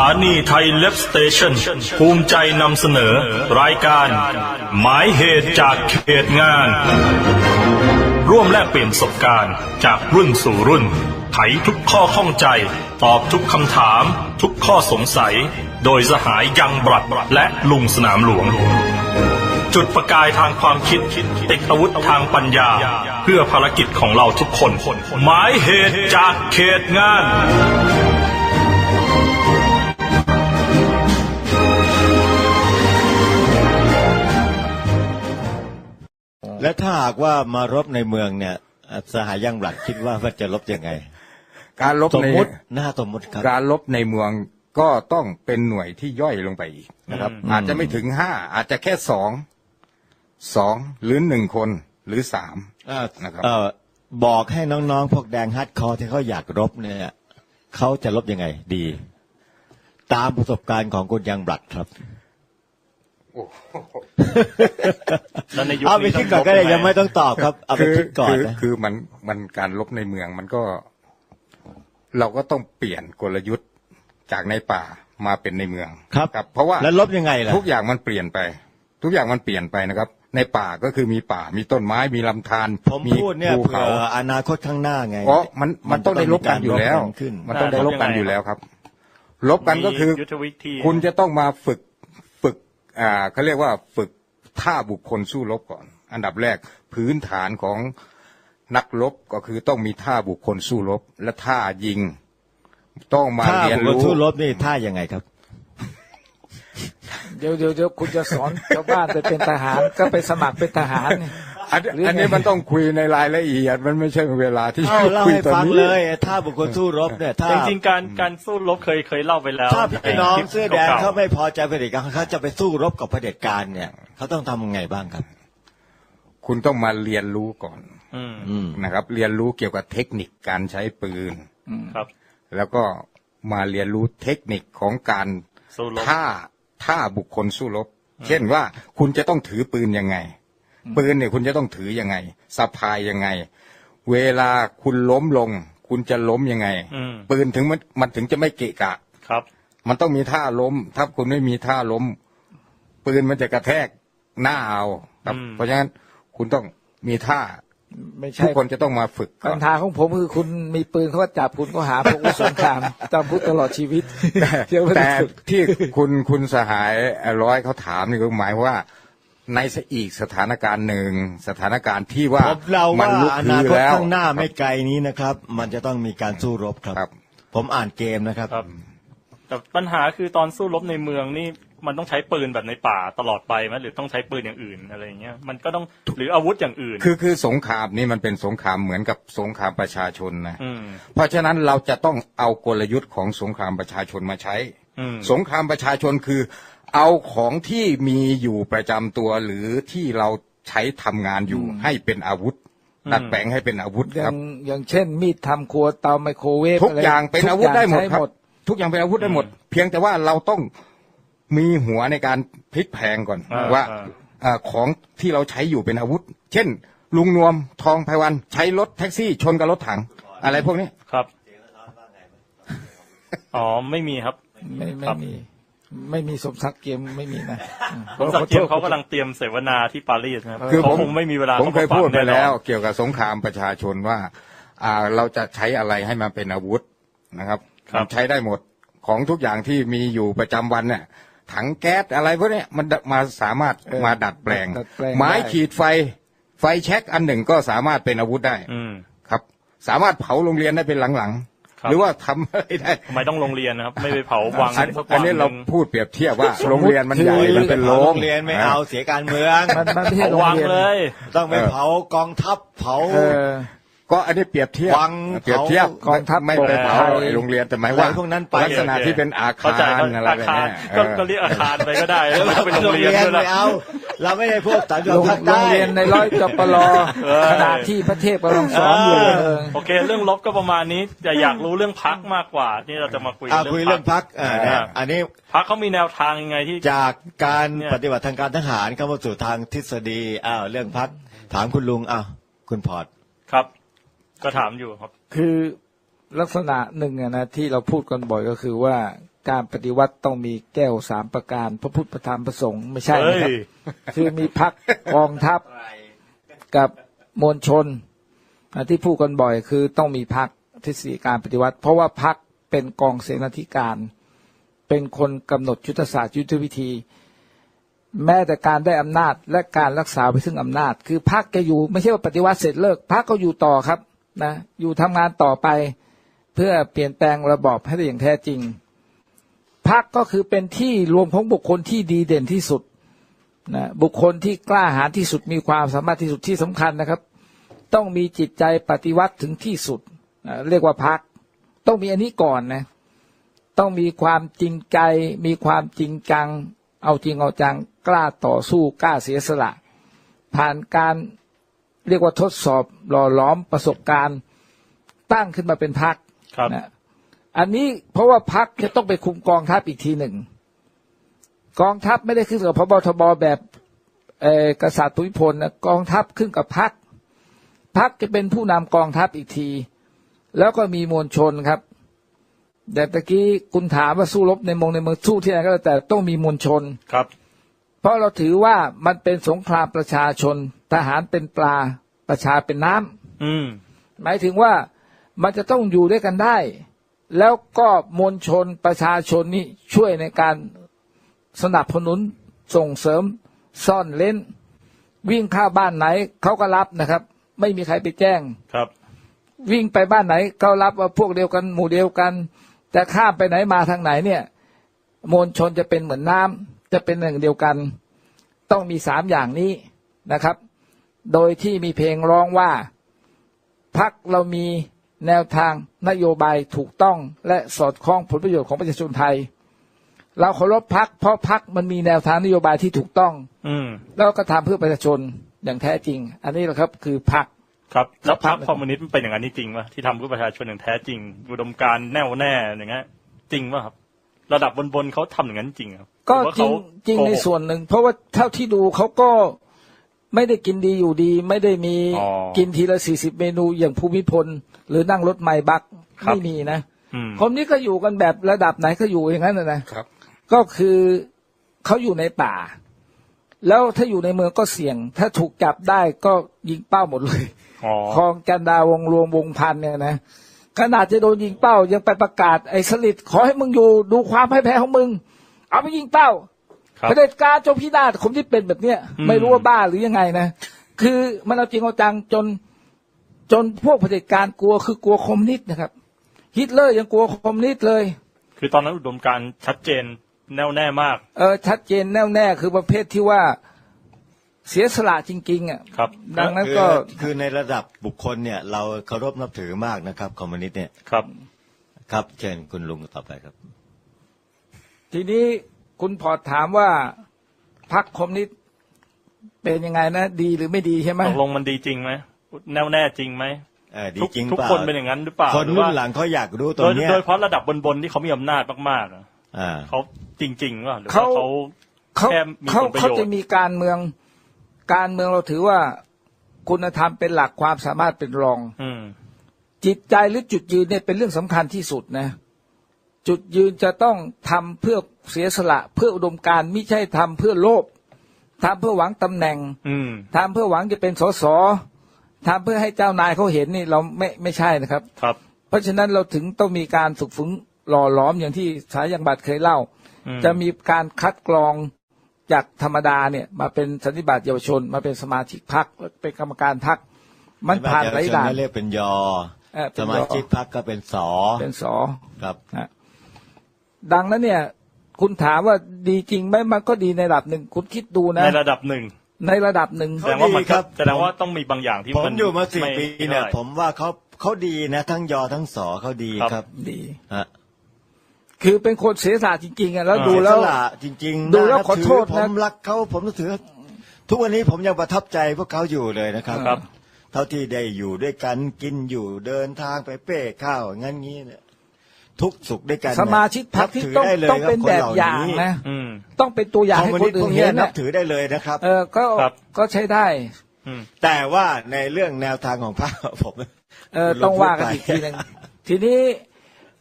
ถานีไทยเล็บสเตชันภูมิใจนำเสนอ รายการ หมายเหตุจากเขตงาน ร่วมแลกเปลี่ยนประสบการณ์จากรุ่นสู่รุ่น ไขทุกข้อข้องใจ ตอบทุกคำถาม ทุกข้อสงสัย โดยสหายยังบรัดและลุงสนามหลวง จุดประกายทางความคิดติดอาวุธทางปัญญา เพื่อภารกิจของเราทุกคน หมายเหตุจากเขตงาน และถ้าหากว่ามารบในเมืองเนี่ยอะสหายยังบลัดคิดว่าว่าจะรบยังไง การลบสมในมติหน้าสมมติครับ การลบในเมืองก็ต้องเป็นหน่วยที่ย่อยลงไปอีกนะครับอาจจะไม่ถึงห้าอาจจะแค่สองสองหรือหนึ่งคนหรือสามเอ่อนะครับ เอ่อบอกให้น้องๆ พวกแดงฮัดคอร์ที่เขาอยากรบเนี่ยเขาจะรบยังไงดี ตามประสบการณ์ของคุณยังบลัดครับ แล้วในยุคเอาไปนี้คิดก่อนก็ได้ต้ยังไม่ต้องตอบครับ เอาไปคือคิดก่อนคือนะคือมันมันการลบในเมืองมันก็ เราก็ต้องเปลี่ยนกลยุทธ์จากในป่ามาเป็นในเมืองครับเพราะว่าแล้วรบยังไงล่ะ ทุกอย่างมันเปลี่ยนไป ทุกอย่างมันเปลี่ยนไปนะครับ ในป่าก็คือมีป่ามีต้นไม้มีลำธารผมพูดเนี่ยภูเผื่เขา ออนาคตข้างหน้าไงเพราะมันมันต้องได้ลบกันอยู่แล้วมันต้องมีการรบกันขึ้น มันต้องได้ลบกันอยู่แล้วครับ ลบกันก็คือมียุทธวิธี คุณจะต้องมาฝึกฝึกอ่า เขาเรียกว่าฝึกท่าบุคคลสู้รบก่อน อันดับแรกพื้นฐานของนักรบก็คือต้องมีท่าบุคคลสู้รบ และท่ายิง ต้องมาถ้าเรียนบุคคลรู้สู้รบนี่ท่ายังไงครับ เดี๋ยวเดี๋ยวเดี๋ยวคุณจะสอนชาวบ้านไปเป็นทหารก็ไปสมัครเป็นทหารนี่อันหรื อไงอันนี้มันต้องคุยในรายละเอียด มันไม่ใช่เวลาที่เอาเล่าคุยให้ตอนฟังนี้เลยถ้าบุคคลสู้รบเนี่ยถ้าจริงๆการการสู้รบเคยเคยเล่าไปแล้ว ถ้าพี่น้องใคลิปเสื้อแดงก่ๆเขาไม่พอใจเผด็จการเขาจะไปสู้รบกับเผด็จการเนี่ยเขาต้องทำยังไงบ้างครับ คุณต้องมาเรียนรู้ก่อนอืมอืมนะครับ เรียนรู้เกี่ยวกับเทคนิคการใช้ปืนครับ แล้วก็มาเรียนรู้เทคนิคของการสู้รบท่าท่าบุคคลสู้รบ เช่นว่าคุณจะต้องถือปืนยังไง ปืนเนี่ยคุณจะต้องถือยังไงสะพายยังไง เวลาคุณล้มลง คุณจะล้มยังไงอืมปืนถึงมันมันถึงจะไม่เกะกะครับ มันต้องมีท่าล้ม ถ้าคุณไม่มีท่าล้ม ปืนมันจะกระแทกหน้าเอาครับอืมเพราะฉะนั้นคุณต้องมีท่าไม่ทุใช่กคนจะต้องมาฝึกก่ปัอนญหาของผมคือคุณมีปืนเขาก็จับคุณก็หาพวกอาวุธสงครามจำคุกตลอดชีวิตเดี๋ยวไม่ได้แต่ฝึกที่คุณคุณสหายร้อยเขาถามนี่ก็หมายว่า ในอีกสถานการณ์หนึ่งสถานการณ์ที่ว่าผมเรามัว่าลุกอฮืนาอคตแล้วข้างหน้าไม่ไกลนี้นะครับ มันจะต้องมีการสู้รบครับ ครับ ผมอ่านเกมนะครับ ครับแต่ปัญหาคือตอนสู้รบในเมืองนี่ มันต้องใช้ปืนแบบในป่าตลอดไปไหมหรือต้องใช้ปืนอย่างอื่นอะไรอย่างเงี้ยมันก็ต้องหรืออาวุธอย่างอื่น คือคือสงครามนี่มันเป็นสงครามเหมือนกับสงครามประชาชนนะอืมเพราะฉะนั้นเราจะต้องเอากลยุทธ์ของสงครามประชาชนมาใช้อืมสงครามประชาชนคือ เอาของที่มีอยู่ประจำตัวหรือที่เราใช้ทำงานอยู่ให้เป็นอาวุธดัดแปลงให้เป็นอาวุธอคย่ารับงอย่างเช่น มีดทำครัวเตาไมโครเวฟทุกอย่างเป็นอาวุธได้หมดใช้ครับทุกอย่างเป็นอาวุธได้หมด เพียงแต่ว่าเราต้อง มีหัวในการพลิกแพลงก่อนอ่าว่าอ่า เอ่อของที่เราใช้อยู่เป็นอาวุธ เช่น ลุงนวมทองไพวันใช้รถแท็กซี่ชนกับรถถัง อะไรพวกนี้ ครับ อ๋อ ไม่มีครับ ไม่คไม่รับ มี ไม่มีสมศักดิ์เกมไม่มีนะผมสังเกตเขากำลังเตรียมเสวนาที่ปารีสนะครับคือเขาผมคงไม่มีเวลาผมเคยข้าาพูดไปฟังน่นอนแล้ว เกี่ยวกับสงครามประชาชนว่าอ่าเราจะใช้อะไรให้มันเป็นอาวุธนะครับครับ มันใช้ได้หมดของทุกอย่างที่มีอยู่ประจำวันเนี่ย ถังแก๊สอะไรพวกเนี้ยมันมาสามารถเออมาดัดแปลงดัดแปลงไม้ได้ขีดไฟ ไฟแช็กอันหนึ่งก็สามารถเป็นอาวุธได้อืมครับ สามารถเผาโรงเรียนได้เป็นหลังครับๆหรือว่าทำอะไรได้ทำไมต้องโรงเรียนนะครับ ไม่ไปเผาวังอันสักอัวันนนี้หเรานึ่งพูดเปรียบเทียบว่าโรงเรียนมันใหญ่คือมันเป็นโรโรงงเรียนไม่เอาเสียการเมืองมันมันไม่ใช่เผาโรงวังเรียนเลย ต้องไปเผากองทัพเผาเออ ก็อันนี้เปรียบเทียบวังเปรียบเทียบกองทัพไม่ไปเผาบกไทยไอ้โรงเรียนแต่หมายว่าอะไรพวกนั้นไปลักษณะที่เป็นอาเข้าคาใจรเขาอะไรอาแบบคารเนี้ยก็เออก็เรียกอาคารไปก็ได้แล้วไม่ต้องเป็นโรงเรียนด้วยไม่นะเอาเราไม่ได้พูดสังคโรมงภาคโรงใต้เรียนในร้อยจปรเออขณะที่พระเทพกำลังสอนอยู่เออโอเค เรื่องลบก็ประมาณนี้แต่อยากรู้เรื่องพักมากกว่านี่เราจะมาคุยอ่าคุยเรื่องพักอ่าเนี่ยอันนี้พักเขามีแนวทางยังไงที่จากการเนี่ยปฏิบัติทางการทหารเข้ามาสู่ทางทฤษฎีอ้าวเรื่องพักถามคุณลุงอ้าวคุณพอร์ตครับ ก็ถามอยู่ครับ คือลักษณะหนึ่งอะนะที่เราพูดกันบ่อยก็คือว่าการปฏิวัติต้องมีแก้วสามประการพระพุทธพระธรรมพระสงฆ์ไม่ใช่เฮ้นะครับยคือมีพักกองทัพกับมวลชนอะที่พูดกันบ่อยคือต้องมีพักทฤษฎีการปฏิวัติ เพราะว่าพักเป็นกองเสนาธิการ เป็นคนกำหนดยุทธศาสตร์ยุทธวิธี แม้แต่การได้อำนาจและการรักษาไปซึ่งอำนาจ คือพักจะอยู่ไม่ใช่ว่าปฏิวัติเสร็จเลิกพักก็อยู่ต่อครับ นะอยู่ทำงานต่อไป เพื่อเปลี่ยนแปลงระบอบให้ได้อย่างแท้จริงพักก็คือเป็นที่รวมของบุคคลที่ดีเด่นที่สุดนะบุคคลที่กล้าหาญที่สุดมีความสามารถที่สุดที่สำคัญนะครับ ต้องมีจิตใจปฏิวัติถึงที่สุดนะเรียกว่าพักต้องมีอันนี้ก่อนนะต้องมีความจริงใจ มีความจริงจัง เอาจริงเอาจังกล้าต่อสู้กล้าเสียสละ ผ่านการ เรียกว่าทดสอบหล่อหลอมประสบการณ์ตั้งขึ้นมาเป็นพักครับนะอันนี้เพราะว่าพักจะต้องไปคุมกองทัพอีกทีหนึ่ง กองทัพไม่ได้ขึ้นกับพบทบแบบเอ่อกษัตริย์ภูมิพลนะกองทัพขึ้นกับพักพักจะเป็นผู้นำกองทัพอีกที แล้วก็มีมวลชนครับ แต่ตะกี้คุณถามว่าสู้รบในเมองในเมืองสู้ที่ไหนก็แล้วแต่ต้องมีมวลชนครับ เพราะเราถือว่ามันเป็นสงครามประชาชน ทหารเป็นปลาประชาเป็นน้ำอืม หมายถึงว่ามันจะต้องอยู่ด้วยกันได้ แล้วก็มวลชนประชาชนนี่ช่วยในการสนับสนุนส่งเสริม ซ่อนเล้น วิ่งเข้าบ้านไหนเขาก็รับนะครับ ไม่มีใครไปแจ้ง ครับ วิ่งไปบ้านไหนเขารับว่าพวกเดียวกันหมู่เดียวกัน แต่ข้ามไปไหนมาทางไหนเนี่ย มวลชนจะเป็นเหมือนน้ำจะเป็นหนึ่งเดียวกัน ต้องมีสามอย่างนี้นะครับ โดยที่มีเพลงร้องว่าพักเรามีแนวทางนโยบายถูกต้องและสอดคล้องผลประโยชน์ของประชาชนไทย เราเคารพพักเพราะพักมันมีแนวทางนโยบายที่ถูกต้อง อืมแล้วก็ทำเพื่อประชาชนอย่างแท้จริง อันนี้แหละครับคือพักครับแล้วพรรคครับคอมมิวนิสต์มันเป็นอย่างนั้นจริงๆป่ะที่ทำเพื่อประชาชนอย่างแท้จริงอุดมการณ์แน่วแน่อย่างเงี้ยจริงป่ะครับ ระดับบนๆเขาทำอย่างนั้นจริงครับก็หอว่าจริงเขาจริงโกหกในส่วนหนึ่งเพราะว่าเท่าที่ดูเขาก็ ไม่ได้กินดีอยู่ดี ไม่ได้มีอ๋อกินทีละสี่สิบเมนูอย่างภูมิพล หรือนั่งรถไมล์บักครับ ไม่มีนะอืมคนนี้ก็อยู่กันแบบระดับไหนก็อยู่อย่างนั้นนะนะ ครับ ก็คือเขาอยู่ในป่า แล้วถ้าอยู่ในเมืองก็เสี่ยง ถ้าถูกจับได้ก็ยิงเป้าหมดเลยอ๋อคลองจันดาวงรวมวงพันเนี่ยนะขนาดจะโดนยิงเป้ายังไปประกาศไอ้สลิดขอให้มึงอยู่ดูความให้แพ้ของมึง เอาไปยิงเป้าครับ เผด็จการจงพินาศคนที่เป็นแบบเนี้ยอืมไม่รู้ว่าบ้าหรือยังไงนะคือมันเอาจริงเอาจังจนจนพวกเผด็จการกลัวคือกลัวคอมมิวนิสต์นะครับ ฮิตเลอร์ยังกลัวคอมมิวนิสต์เลย คือตอนนั้นอุดมการณ์ชัดเจนแน่วแน่มาก เออชัดเจนแน่วแน่คือประเภทที่ว่าเสียสละจริงๆอะครับ ดังนั้นคือก็คือในระดับบุคคลเนี่ย เราเคารพนับถือมากนะครับ คอมมิวนิสต์เนี่ยครับ ครับเชิญคุณลุงต่อไปครับ ทีนี้ คุณพอร์ตถามว่าพรรคคอมมิวนิสต์เป็นยังไงนะ ดีหรือไม่ดีใช่ไหมตกลงมันดีจริงไหมแน่วแน่จริงไหมเออดีทุกจริงทุกเปล่าคนเป็นอย่างนั้นหรือเปล่าคนรือรุ่ว่านหลังเขาอยากรู้ตรโดงยเนี้ยโดยเฉพาะระดับบนๆที่เขามีอำนาจมากๆอะอ่า เขาจริงๆว่าหรือว่าเขา เขา เขาแค่มีเขาผลประโยชน์ เขาจะมีการเมืองการเมืองเราถือว่าคุณธรรมเป็นหลักความสามารถเป็นรอง อืมจิตใจหรือจุดยืนเนี่ยเป็นเรื่องสำคัญที่สุดนะ จุดยืนจะต้องทำเพื่อเสียสละเพื่ออุดมการณ์ไม่ใช่ทำเพื่อโลภทำเพื่อหวังตำแหน่ง อืมทำเพื่อหวังจะเป็นสสทำเพื่อให้เจ้านายเขาเห็นนี่เราไม่ไม่ใช่นะครับ ครับ เพราะฉะนั้นเราถึงต้องมีการฝึกฝนหล่อหลอมอย่างที่สายังบัตรเคยเล่าอืมจะมีการคัดกรองจากธรรมดาเนี่ยมาเป็นสันนิบาตเยาวชน มาเป็นสมาชิกพรรคเป็นกรรมการพรรคมันผ่านหลายด่านเรียกเป็นยอเออเป็นสยอมาชิกพรรคก็เป็นสอเป็นสอครับนะ ดังนั้นเนี่ย คุณถามว่าดีจริงไหมมันก็ดีในระดับหนึ่งคุณคิดดูนะ ในระดับหนึ่งในระดับหนึ่งแสดงว่ามันดีครับแสดงว่าต้องมีบางอย่างที่ผมอยู่มาสี่ไปีเนี่ยท่าไหร่ผมว่าเขาเขาดีนะ ทั้งยอทั้งสอเขาดีครับครับดีฮะคือเป็นคนเสียสละจริงๆอะแล้วอ่าดูแล้วเสียสละจริง ๆ ดูแล้วน่าขอโทษถืนะผมรักเขาผมนับถือ ทุกวันนี้ผมยังประทับใจพวกเขาอยู่เลยนะครับครับ เท่าที่ได้อยู่ด้วยกันกินอยู่เดินทางไปเป้ข้าวงั้นงี้เนี่ย ทุกสุขด้วยกันสมาชิกพรรคที่ต้องนับถืได้เลยต้องเป็นครับแบบคหล่อย่างนะอืมต้องเป็นตัวอย่างคอมให้มิวคนิสนต์อื่พวนกเห็นี้นนันะบถือได้เลยนะครับ เออก็ครับก็ใช้ได้อืมแต่ว่าในเรื่องแนวทางของพรรคผมเออคุณลุงต้องว่ากันพูดไปอีกทีหนึ่งทีนี้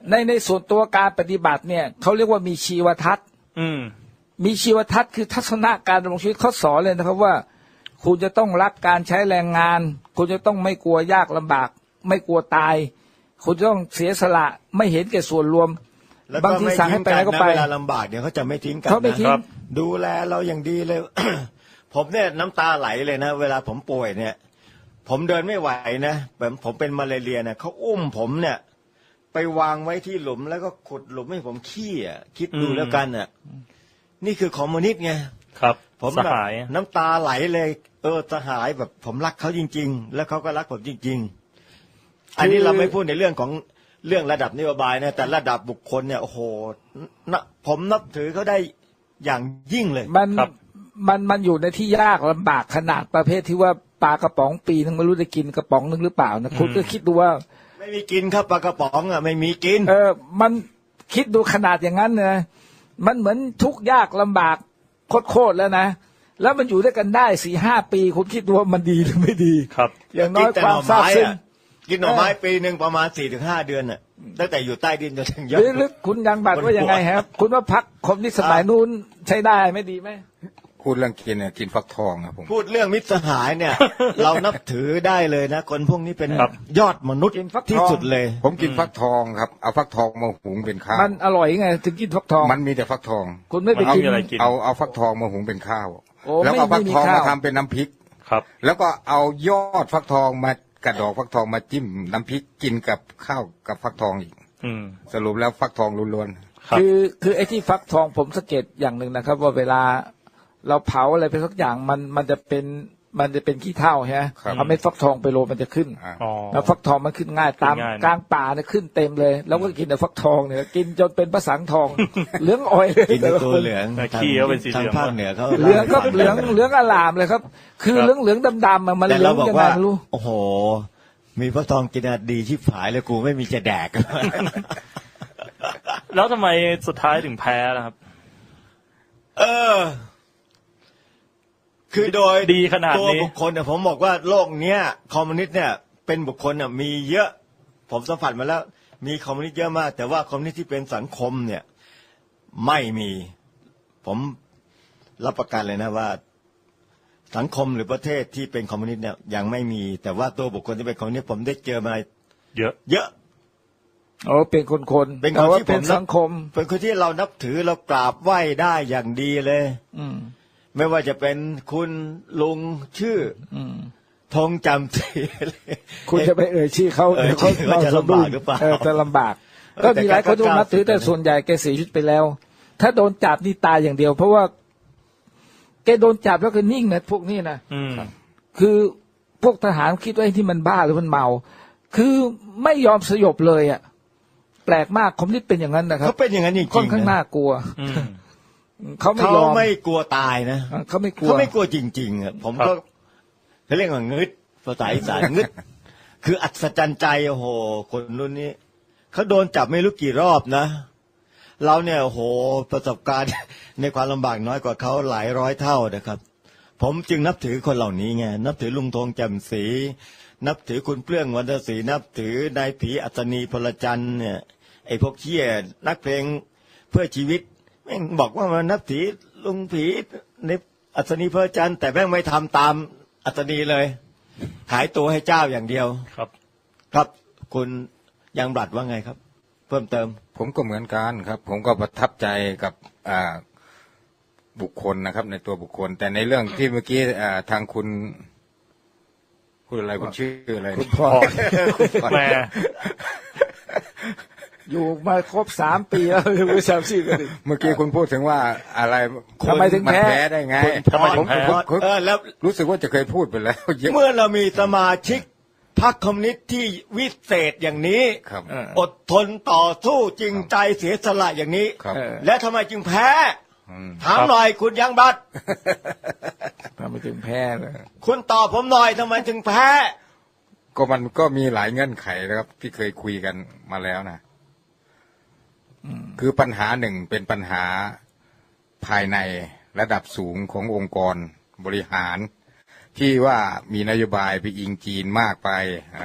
ในในส่วนตัวการปฏิบัติเนี่ยเขาเรียกว่ามีชีวทัศน์อืมมีชีวทัศน์คือทัศนะการดำรงชีวิตเขาสอนเลยนะครับว่า คุณจะต้องรักการใช้แรงงาน คุณจะต้องไม่กลัวยากลำบาก ไม่กลัวตาย คุณจะต้องเสียสละไม่เห็นแก่ส่วนรวม แล้วบางก็ทีไม่สั่งให้ทิ้งไปกัไหนนก็นะไป เวลาลำบากเดี๋ยวเขาจะไม่ทิ้งกันเขาไม่นะทิ้งครับดูแลเราอย่างดีเลย ผมเนี่ยน้ำตาไหลเลยนะ เวลาผมป่วยเนี่ย ผมเดินไม่ไหวนะแบบผมเป็นมาเลาเรียเนี่ยเขาอุ้มผมเนี่ย ไปวางไว้ที่หลุมแล้วก็ขุดหลุมให้ผมขี้อะคิดดูอืม แล้วกันอะนี่คือคอมมิวนิสต์ไงครับผมสแบบหาย น้ำตาไหลเลย เออสหายแบบผมรักเขาจริง ๆ แล้วเขาก็รักผมจริง ๆ อันนี้เราไม่พูดในเรื่องของเรื่องระดับนโยบายนะแต่ระดับบุคคลเนี่ยโอ้โหนะผมนับถือเขาได้อย่างยิ่งเลยมันครับมันมันอยู่ในที่ยากลำบากขนาดประเภทที่ว่าปลากระป๋องปีนึงไม่รู้จะกินกระป๋องนึงหรือเปล่านะคุณก็คิดดูว่า ไม่มีกินครับปลากระป๋องอะไม่มีกิน เออ มันคิดดูขนาดอย่างนั้นนะมันเหมือนทุกข์ยากลำบากโคตรๆแล้วนะแล้วมันอยู่ด้วยกันได้สี่ห้าปี คุณคิดดูว่ามันดีหรือไม่ดี ครับ อย่างน้อยกิแต่ควาหมน่อซาบไม้ซึ้งอะ กินหน่อไม้ปีหนึ่งประมาณสี่ถึงห้าเดือนอะตั้งแต่อยู่ใต้ดินจนถึงยหอดรือหรือคุณยังบัตรว่ายังไงครับ คุณว่าพักคมนิสต์สมัยนู้นใช้ได้ไม่ดีไหมพูดเรื่องกินเนี่ยกินฟักทองครับผมพูดเรื่องมิตรสหายเนี่ย เรานับถือได้เลยนะ คนพวกนี้เป็นครับยอดมนุษย์กินฟักทองที่สุดเลย ผมกินฟักทองครับเอาฟักทองมาหุงเป็นข้าวมันอร่อยไงถึงกินฟักทองมันมีแต่ฟักทอง คุณไม่ไปมันกินมีอะไรกินเอาเอาฟักทองมาหุงเป็นข้าวโอ้แล้วก็ไม่ฟักไม่มีทองข้าวมาทำเป็นน้ำพริกครับ แล้วก็เอายอดฟักทองมา กระดอกฟักทองมาจิ้มน้ำพริกกินกับข้าวกับฟักทองอีกอืมสรุปแล้วฟักทองล้วนครับคือคือไอ้ที่ฟักทองผมสังเกตอย่างหนึ่งนะครับ ว่าเวลาเราเผาอะไรไปสักอย่างมันมันจะเป็น มันจะเป็นขี้เถ้าใช่ไหมเอาเม็ดฟักทองไปโรยมันจะขึ้นๆอ่าอ๋อแล้วฟักทองมันขึ้นง่ายตามขึ้นง่ายนะกลางป่าเนี่ยขึ้นเต็มเลย แล้วก็กินแต่ฟักทองเนี่ยกินจนเป็นภาษาทองเหลืองอ่อยเลยกินแต่ตัวเหลืองแต่ทางขี้เขาเป็นสีเหทาลืงองภาคเหนือเขาเหลืองก็เหลืองเหลืองอลามเลยครับ คือครับเหลืองเหลืองดำๆอะมันแต่เหลือเรางบอกยังไงว่าไม่รู้โอ้โห มีพระทองกินอะดีชิบหายเลยกูไม่มีจะแดก แล้วทำไมสุดท้ายถึงแพ้ล่ะครับ เออ คือโดยดีขนาดนี้ตัวบุคคลเนี่ยผมบอกว่าโลกเนี้ยคอมมิวนิสต์เนี่ยเป็นบุคคลเนี่ยมีเยอะผมสัมผัสมาแล้ว มีคอมมิวนิสต์เยอะมาก แต่ว่าคอมมิวนิสต์ที่เป็นสังคมเนี่ยไม่มีผมรับประกันเลยนะว่า สังคมหรือประเทศที่เป็นคอมมิวนิสต์เนี่ยยังไม่มี แต่ว่าตัวบุคคลที่เป็นคอมมิวนิสต์ผมได้เจอมาเยอะ เยอะโอ้เป็นคนคนๆเป็นคนแต่ว่าที่ผมเป็นนับสังคม เป็นคนที่เรานับถือเรากราบไหว้ได้อย่างดีเลย อืม ไม่ว่าจะเป็นคุณลุงชื่ออืมธงจำสีเลยคุณจะไปเอ่ยชื่อเขาเอ่ยดี๋ยวเขาชื่อว่าจะลำบากหรือเปล่าเออจะลำบากเออก็แต่มีหลายคนก็ที่นับถือ90แต่ส่วนใหญ่แกเสียชีวิตไปแล้ว ถ้าโดนจับนี่ตายอย่างเดียว เพราะว่าแกโดนจับแล้วก็นิ่งนะพวกนี้นะอืมคือพวกทหารคิดว่าไอ้ที่มันบ้าหรือมันเมา คือไม่ยอมสยบเลยอะ แปลกมากคอมมิวนิสต์เป็นอย่างนั้นนะครัเขาบเป็นอย่างนั้นจริงๆค่อนข้างนะน่ากลัวอืม เขาไม่เขายอมไม่กลัวตายนะเขาไม่กลัวเขาไม่กลัวจริงๆอะผมครัก็บเขาเรียกว่างึดภาษาอีสานงึด คืออัศจรรย์ใจโอ้โหคนรุ่นนี้เขาโดนจับไม่รู้กี่รอบนะเราเนี่ยโอ้โหประสบการณ์ในความลำบากน้อยกว่าเขาหลายร้อยเท่านะครับ ผมจึงนับถือคนเหล่านี้ไงนับถือลุงธงแจ่มศรีนับถือคุณเปลื้องวรรณศรีนับถือนายผีอัศนีพลจันทร์เนี่ยไอ้พวกเชี่ยนักเพลงเพื่อชีวิต แม่งบอกว่ามันนับถือลุงผีในอัศนีพลจันทร์แต่แม่งไม่ทำตามอัศนีเลย ขายตัวให้เจ้าอย่างเดียวครับ ครับคุณยังบลัดว่าไงครับ เพิ่มเติม ผมก็เหมือนกันครับ ผมก็ประทับใจกับอ่าบุคคลนะครับ ในตัวบุคคล แต่ในเรื่องที่เมื่อกี้อ่าทางคุณพูดอะไรคุณชื่ออะไรคุณพ่อแหม่ อยู่มาครบสามปีแล้วยังไม่ทราบชื่อกันอีกเมื่อกี้คุณพูดถึงว่าอะไรทำไมถึงมันแพ้แพ้ได้ไงทำไมถึงแพ้ผมผมเออแล้วรู้สึกว่าจะเคยพูดไปแล้วเยอะเมื่อเรามีสมาชิกพรรคคอมมิวนิสต์ที่วิเศษอย่างนี้ครับเอออดทนต่อสู้จริงใจเสียสละอย่างนี้ครับเออและทำไมจึงแพ้อืมถามหน่อยคุณยังบัตรทำไมถึงแพ้เลยคุณตอบผมหน่อยทำไมจึงแพ้ ก็มันก็มีหลายเงื่อนไขนะครับ ที่เคยคุยกันมาแล้วนะ คือปัญหาหนึ่งเป็นปัญหาภายในระดับสูงขององค์กรบริหาร ที่ว่ามีนโยบายไปอิงจีนมากไปอ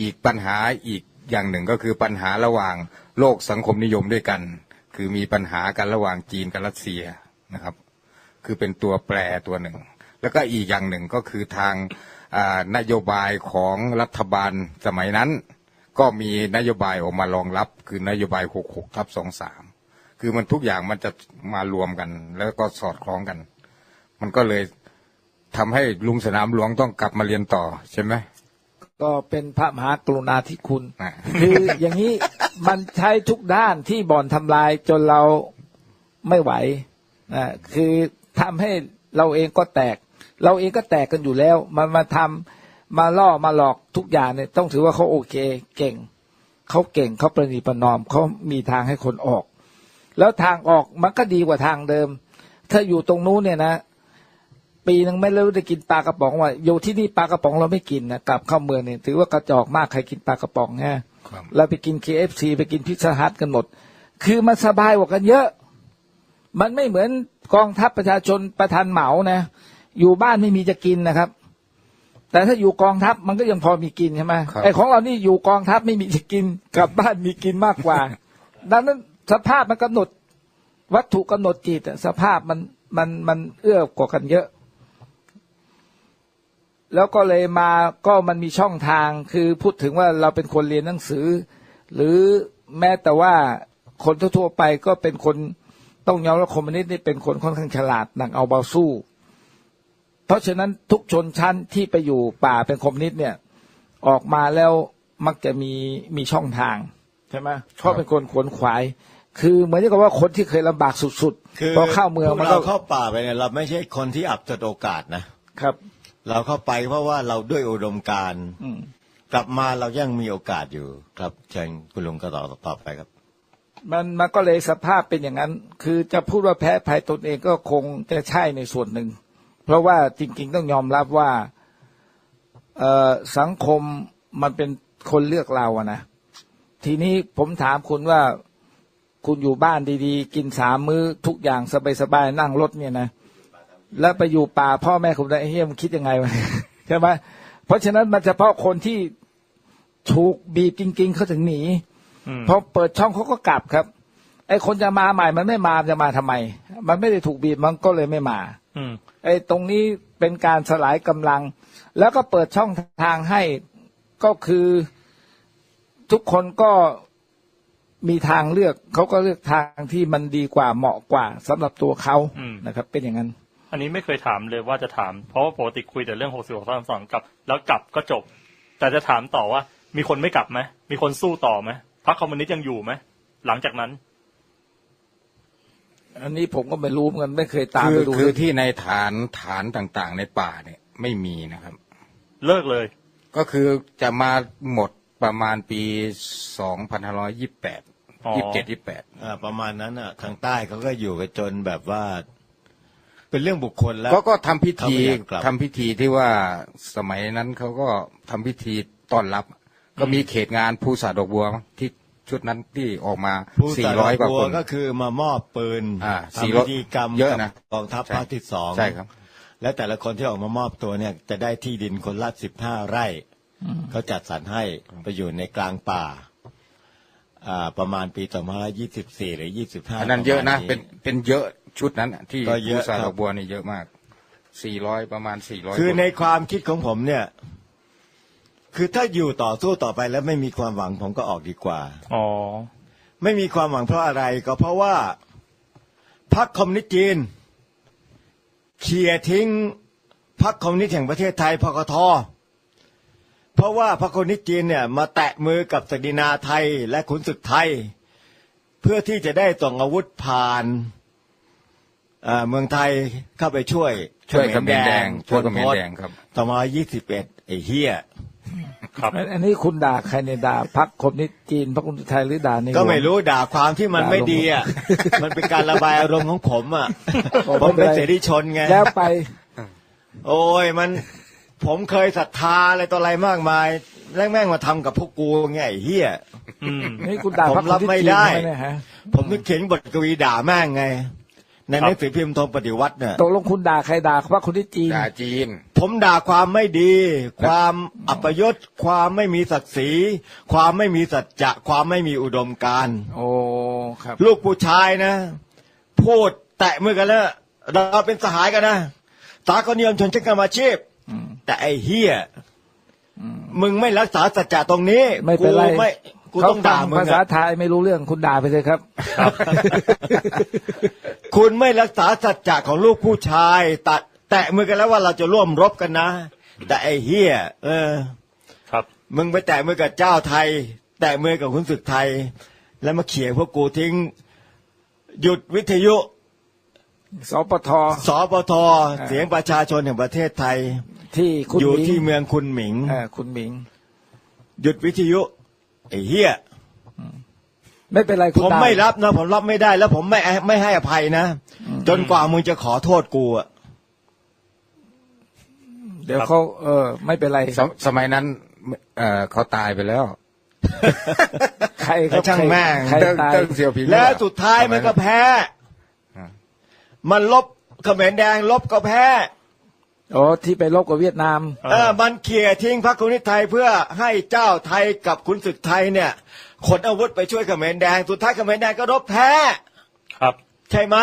อีกปัญหาอีกอย่างหนึ่งก็คือปัญหาระหว่างโลกสังคมนิยมด้วยกัน คือมีปัญหากันระหว่างจีนกับรัสเซียนะครับ คือเป็นตัวแปรตัวหนึ่ง แล้วก็อีกอย่างหนึ่งก็คือทางนโยบายของรัฐบาลสมัยนั้น ก็มีนโยบายออกมารองรับ คือนโยบาย66ทับ23 คือมันทุกอย่างมันจะมารวมกัน แล้วก็สอดคล้องกัน มันก็เลยทำให้ลุงสนามหลวงต้องกลับมาเรียนต่อใช่ไหมก็เป็นพระมหากรุณาธิคุณอ่าคืออย่างนี้มันใช้ทุกด้านที่บ่อนทำลายจนเราไม่ไหวอ่าคือทำให้เราเองก็แตก เราเองก็แตกกันอยู่แล้ว มันมาทำ มาล่อมาหลอกทุกอย่างเนี่ยต้องถือว่าเขาโอเค เก่งเขาเก่งเขาประนีประนอมเขามีทางให้คนออก แล้วทางออกมันก็ดีกว่าทางเดิม ถ้าอยู่ตรงนู้นเนี่ยนะ ปีนึงไม่รู้ได้กินปลากระป๋องว่าอยู่ที่นี่ปลากระป๋องเราไม่กินนะกลับเข้าเมืองเนี่ยถือว่ากระจอกมากใครกินปลากระป๋องฮะครับเราไปกิน KFC ไปกินพิซซ่าฮัทกันหมด คือมันสบายกว่ากันเยอะ มันไม่เหมือนกองทัพประชาชนประทานเหมานะ อยู่บ้านไม่มีจะกินนะครับ แต่ถ้าอยู่กองทัพมันก็ยังพอมีกินใช่ไหมครับไอ้ของเรานี่อยู่กองทัพไม่มีจะกินกลับบ้านมีกินมากกว่า ดังนั้นสภาพมันกำหนด วัตถุกำหนดจิตอะสภาพมันมันมันเอื้อกว่ากันเยอะ แล้วก็เลยมาก็มันมีช่องทางคือพูดถึงว่าเราเป็นคนเรียนหนังสือ หรือแม้แต่ว่าคนทั่วๆไปก็เป็นคนต้องยอมรับคอมมิวนิสต์นี่เป็นคนค่อนข้างฉลาดหนักเอาเบาสู้ เพราะฉะนั้นทุกชนชั้นที่ไปอยู่ป่าเป็นคอมมิวนิสต์เนี่ย ออกมาแล้วมักจะมีมีช่องทางใช่ไหมเพราะเป็นคนขวนขวาย คือเหมือนกับว่าคนที่เคยลำบากสุดคือๆพอเข้าเมืองพวกมันเราก็เข้าป่าไปเนี่ยเราไม่ใช่คนที่อับจดโอกาสนะครับ เราเข้าไปเพราะว่าเราด้วยอุดมการณ์อืมกลับมาเรายังมีโอกาสอยู่ครับเชิญคุณลุงก็ต่อต่อไปครับ มันมันก็เลยสภาพเป็นอย่างนั้น คือจะพูดว่าแพ้ภัยตนเองก็คงจะใช่ในส่วนหนึ่งเพ ราะว่าจริง ๆ ต้องยอมรับว่าเอ่อสังคมมันเป็นคนเลือกเราอะนะ ทีนี้ผมถามคุณว่าคุณอยู่บ้านดีๆ กินสามมื้อทุกอย่างสบายๆนั่งรถเนี่ยนะแล้วไปอยู่ป่าพ่อแม่คุณได้เฮียมันคิดยังไงวะใช่ไหมเพราะฉะนั้นมันเฉพาะคนที่ถูกบีบจริง ๆเขาถึงหนีอืมพอเปิดช่องเขาก็กลับครับ ไอ้คนจะมาใหม่มันไม่มาจะมาทำไม มันไม่ได้ถูกบีบมันก็เลยไม่มาอืม ไอ้ตรงนี้เป็นการสลายกำลัง แล้วก็เปิดช่องทางให้ก็คือทุกคนก็มีทางเลือกเขาก็เลือกทางที่มันดีกว่าเหมาะกว่าสำหรับตัวเขาอืมนะครับ เป็นอย่างนั้น อันนี้ไม่เคยถามเลยว่าจะถาม เพราะว่าปกติคุยแต่เรื่องหกสิบหกสามสองกลับ แล้วกลับก็จบ แต่จะถามต่อว่า มีคนไม่กลับไหมมีคนสู้ต่อไหมพรรคคอมมิวนิสต์ยังอยู่ไหมหลังจากนั้น อันนี้ผมก็ไม่รู้เหมือนกันไม่เคยตามคืไปอดูคือที่ในฐานฐานต่างๆ ในป่าเนี่ยไม่มีนะครับ เลิกเลย ก็คือจะมาหมดประมาณปี2528อ๋อ27 28อ่าประมาณนั้นอะทางใต้เขาก็อยู่กันจนแบบว่า เป็นเรื่องบุคคลแล้ว ก็ก็ทำพิธีเขาไม่อยากกลับ ทำพิธีที่ว่าสมัยนั้นเขาก็ทำพิธีต้อนรับ ก็มีเขตงานภูสาดอกบัวมั้งที่ ชุดนั้นที่ออกมา ผู้สี่สาร้อยกว่าบัคน ก็คือมามอบปืนอ่าทำสี่ร้พิอยธีกรรมเยอะนะ กับกองทัพใช่ภาคที่สองใช่ครับ และแต่ละคนที่ออกมามอบตัวเนี่ยจะได้ที่ดินคนละสิบห้าไร่เขาจัดสรรให้ไปอยู่ในกลางป่าอ่าประมาณปีสองพันยี่สิบสี่หรือยี่สิบห้า อันนั้นเยอะนะเป็นเป็นเยอะชุดนั้นอะที่ก็เยภูอะสาคดรัอบกบัวนี่เยอะมากสี่ร้อยประมาณสี่ร้อยคือในความคิดของผมเนี่ย คือถ้าอยู่ต่อสู้ต่อไปแล้วไม่มีความหวังผมก็ออกดีกว่า อ๋อ ไม่มีความหวังเพราะอะไรก็เพราะว่าพรรคคอมมิวนิสต์จีนเคลียร์ทิ้งพรรคคอมมิวนิสต์แห่งประเทศไทยพกทเพราะว่าพรรคคอมมิวนิสต์จีนเนี่ยมาแตะมือกับศักดินาไทยและขุนศึกไทย เพื่อที่จะได้ส่งอาวุธผ่านอ่าเมืองไทยเข้าไปช่วยช่วยเขมรแดงชช่วยนเขมรพศแดงครับต่อมายี่สิบเอ็ดไอ้เฮีย ครับอันนี้คุณด่าใครเนี่ยด่าพักคมนิสต์จีนพักคุณไทยหรือด่าในหลวงก็ไม่รู้ด่าความที่มันด่าไม่ลงดีอะมันเป็นการระบายอารมณ์ของผมอะโอ้ผมเป็นไม่เป็นไรเสรีชนไงแล้วไป โอ้ยมันผมเคยศรัทธาอะไรต่ออะไรมากมายแล้วแม่งมาทำกับพวกกูไงไอ้เฮียอืมนี่คุณด่าผมพรรคครัมบนิสต์ไม่จีนได้ใช่ไหมเนี่ยฮะผมนึกเขียนบทกวีด่าแม่งไง ในหนังสือพิมพ์ธงปฏิวัติเนี่ยตกลงคุณด่าใครด่าว่าคนที่จีนด่าจีน ผมด่าความไม่ดี ความอัปยศความไม่มีศักดิ์ศรี ความไม่มีสัจจะความไม่มีอุดมการณ์โอ้ครับ ลูกผู้ชายนะ พูดแตะมือกันแล้วเราเป็นสหายกันนะสากลนิยมชนชั้นกรรมอาชีพอืมแต่ไอ้เฮียมึงไม่รักษาสัจจะตรงนี้ไม่เป็นไร กูไม่กูเขาต้องฟัด่างมึงภาษาอะไทยไม่รู้เรื่องคุณด่าไปเลยครับ คุณไม่รักษาสัจจะของลูกผู้ชายตัดแตะมือกันแล้วว่าเราจะร่วมรบกันนะ แต่ไอ้เฮียเออ ครับ มึงไปแตะมือกับเจ้าไทย แตะมือกับขุนศึกไทย แล้วมาเขี่ยพวกกูทิ้ง หยุดวิทยุ สปทสปทเสียงประชาชนแห่งประเทศไทย ที่คุณอยู่หมิงที่เมืองคุณหมิง เออคุณหมิง หยุดวิทยุ ไอ้เฮียไม่เป็นไรคุณผมด่าไม่รับนะ ผมรับไม่ได้แล้วผมไม่ไม่ให้อภัยนะ จนกว่ามึงจะขอโทษกูอะเดี๋ยวเขาเออ ไม่เป็นไรสมสมัยนั้นเอ่อเขาตายไปแล้ว ใครครับช่างแม่งใครเติ้งตายเติ้งเสี่ยวผิงแล้วสุดท้ายมันก็แพ้อ่ามันลบเขมรแดงลบก็แพ้ โอ้ที่ไปรบกับเวียดนาม เออมันเขี่ยทิ้งพรรคคอมมิวนิสต์ไทยเพื่อให้เจ้าไทยกับขุนศึกไทยเนี่ยขนอาวุธไปช่วยเขมรแดงสุดท้ายเขมรแดงก็รบแพ้ ครับ ใช่ไหม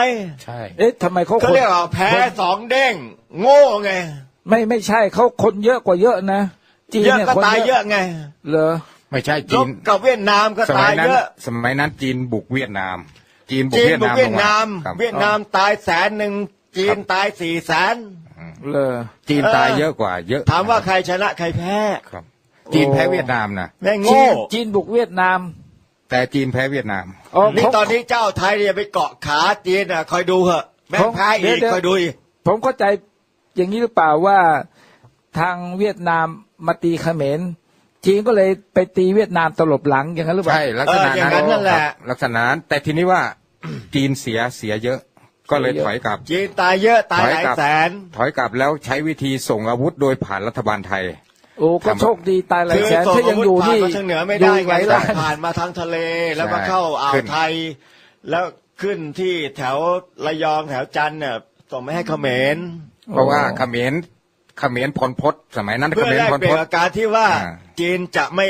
ใช่ เอ๊ะทำไมเขาเขาคนเรียกว่าแพ้สองเด้ง โง่ไง ไม่ไม่ใช่เขาคนเยอะกว่าเยอะนะจีนเยอะเนี่ยก็คนตายเยอะไงเหรอ ไม่ใช่รจีบนกับเวียดนามก็สมัตายยนั้นเยอะสมัยนั้นจีนบุกเวียดนาม จีนบุกจีนเวียดบุกนามเวียดนามครับ เวียดนามตายแสนหนึ่งจีนตายสี่แสน เหรอจีนตายเยอะกว่า เยอะถามว่าใครชนะใครแพ้ ครับ จีนแพ้เวียดนามนะแม่งจีโง่นจีนบุกเวียดนาม แต่จีนแพ้เวียดนามอ๋อนี่เขาตอนนี้เจ้าไทยเนี่ยไปเกาะขาจีนอะคอยดูเหอะแม่งแพ้เดี๋อียวกเดี๋ยวคอยดูอีกผมเข้าใจอย่างนี้หรือเปล่าว่าทางเวียดนามมาตีเขมรจีนก็เลยไปตีเวียดนามตลบหลังอย่างนั้นหรือเปล่าใช่ลักษณะเอออย่างนั้นนั่นแหละครับลักษณะนั้นแต่ทีนี้ว่าจีนเสียเสียเยอะ ก็เลยถอยกลับจีนตายเยอะตายหลายถอยกลับแสน ถอยกลับแล้วใช้วิธีส่งอาวุธโดยผ่านรัฐบาลไทย โอ้ก็โชคดีตายหลายคือแสนส่งถ้ายัอางวุธอยู่ผ่านนี่มาทางเหนือไม่อได้ยู่ไงหลายต้อล้างนผ่านมาทางทะเลแล้วมาใช่เข้าอ่าวขึ้นไทย แล้วขึ้นที่แถวระยองแถวจันทร์เนี่ยส่งไม่ให้เขมรเพราะว่าเขมรเขมรพลพศสมัยนั้นเพื่เขอมรแลกพลเปลี่พยนศกับการที่ว่าอ่าจีนจะไม่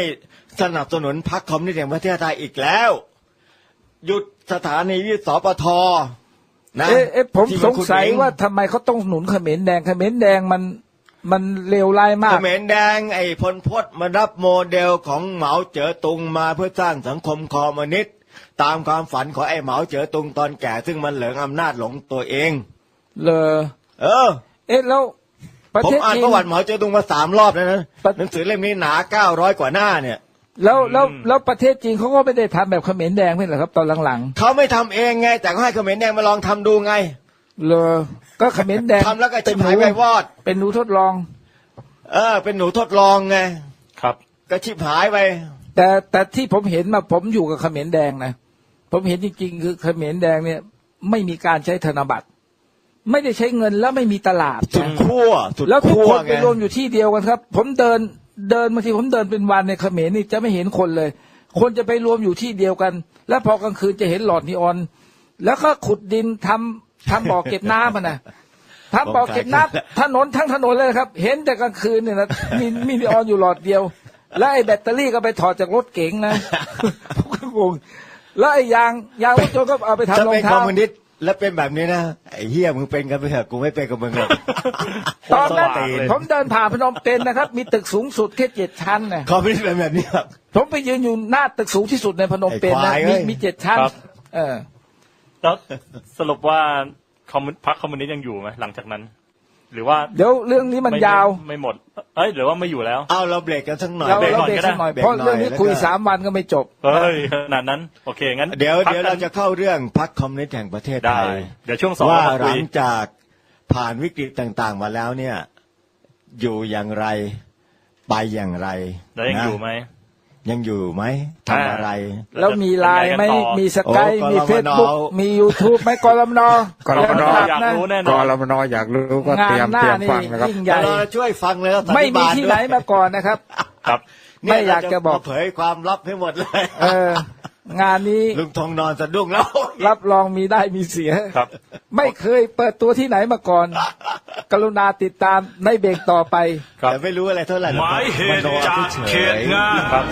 สนับสนุนพรรคคอมมิวนิสต์แห่งประเทศไทยอีกแล้ว หยุดสถานีวิทยุสปท นะเอ๊ะเอ๊ะผมที่สนงขุดสัยเอง ว่าทำไมเขาต้องหนุนเขมรแดงเขมรแดงมันมันเลวร้ายมาเขกมรแดงไอ้พลพศมารับโมเดลของเหมาเจ๋อตุงมาเพื่อสร้างสังคมคอมมิวนิสต์ตามความฝันของไอ้เหมาเจ๋อตุงตอนแก่ ซึ่งมันเหลิงอำนาจหลงตัวเอง เลยเออ เอ๊ะแล้วประผมเทศอ่านจีน ประวัติเหมาเจ๋อตุงมาสามรอบแล้วนะประ หนังสือเล่มนี้หนาเก้าร้อยกว่าหน้าเนี่ย แล้วแล้วแล้วประเทศจีนเขาก็ไม่ได้ทำแบบเขมรแดงไม่เหรอครับตอนหลังเขาไม่ทำเองไง แต่ก็ให้เขมรแดงมาลองทำดูไงๆเลยก็เขมรแดงทำแล้วก็เป็ชินบหนูหายไปวอด เป็นหนูทดลอง เออ เป็นหนูทดลองไงครับ ก็ชิบหายไป แต่แต่ที่ผมเห็นมาผมอยู่กับเขมรแดงนะผมเห็นจริงๆคือเขมรแดงเนี่ย ไม่มีการใช้ธนบัตร ไม่ได้ใช้เงินแล้วไม่มีตลาดสุดนะขั้วสุดแล้วทุกขั้ควนไปไงรวมอยู่ที่เดียวกันครับ ผมเดิน เดินบางทีผมเดินเป็นวันในเขมรนี่จะไม่เห็นคนเลย คนจะไปรวมอยู่ที่เดียวกัน แล้วพอกลางคืนจะเห็นหลอดนีออน แล้วก็ขุดดินทำทำบ่อเก็บน้ำมันนะทำบ่อเก็บน้ำถนนทั้งถนนเลยครับ เห็นแต่กลางคืนเนี่ยนะมีมีนีออนอยู่หลอดเดียว แล้วไอ้แบตเตอรี่ก็ไปถอดจากรถเก๋งนะผมก็งงแล้วไอ้ยางยางรถยนต์ก็เอาไปทำรองเท้า แล้วเป็นแบบนี้นะไอ้เฮียมึงเป็นกันไปเถอะกูไม่เป็นกับมึงหรอกตอนนั้นตีนผมเดินผ่านพนมเปญนะครับ มีตึกสูงสุดแค่เจ็ดชั้นนะคอมมิวนิสต์เป็นแบบนี้ครับผมไปยืนอยู่หน้าตึกสูงที่สุดในพนมเปญนะไอ้ควายเอ้มียมีเจ็ดชั้นครับเออแล้วสรุปว่าคอมมิวพรรคคอมมิวนิสต์ยังอยู่ไหมหลังจากนั้น หรือว่าเดี๋ยวเรื่องนี้มันไยาวไไม่หมด เอ้ยหรือว่าไม่อยู่แล้ว เอาเราเบรกกันสักหน่อย เราเบรกเราก่อนเบรกก็ได้ สักหน่อย เบรกเพราะหน่อยเรื่องนี้แล้วคุยก็สามวันก็ไม่จบ เฮ้ยขนาดนั้น โอเคงั้นเดี๋ยวพักเดี๋ยวกัเรานจะเข้าเรื่องพรรคคอมมิวนิสต์แห่งประเทศไทได้ ย เดี๋ยวช่วงสองว่าเราหคุลัย งจากผ่านวิกฤตต่างๆ มาแล้วเนี่ย อยู่อย่างไร ไปอย่างไรแล้วยังนะอยู่ไหม ยังอยู่ไหมทำอะไร แล้วมีไลน์ไหมเป็นงกันต่อมีสกายโอ้มีกรมนเฟซบุ๊กมียูทูบไหมกรมนกรมนอยากรู้แน่นกอนรมนอยากรู้ก็งาเตนรียมหน้าเตรียมนี่ฟังนะครับยิ่งใหญ่เราช่วยฟังเลยแล้วสันไม่นิมีบาตที่ด้ไหนวยมาก่อนนะครับ ครับเนี่ไม่อยากเรจะบอกมาเผยความลับให้หมดเลย เอองานนี้ลุงทองนอนสะดุ้งแล้ว รับรองมีได้มีเสียครับ ไม่เคยเปิดตัวที่ไหนมาก่อน กรุณาติดตามในเบรกต่อไปครับแต่ไม่รู้อะไรเท่าไหร่หมายเหตุจากเขตงานครับ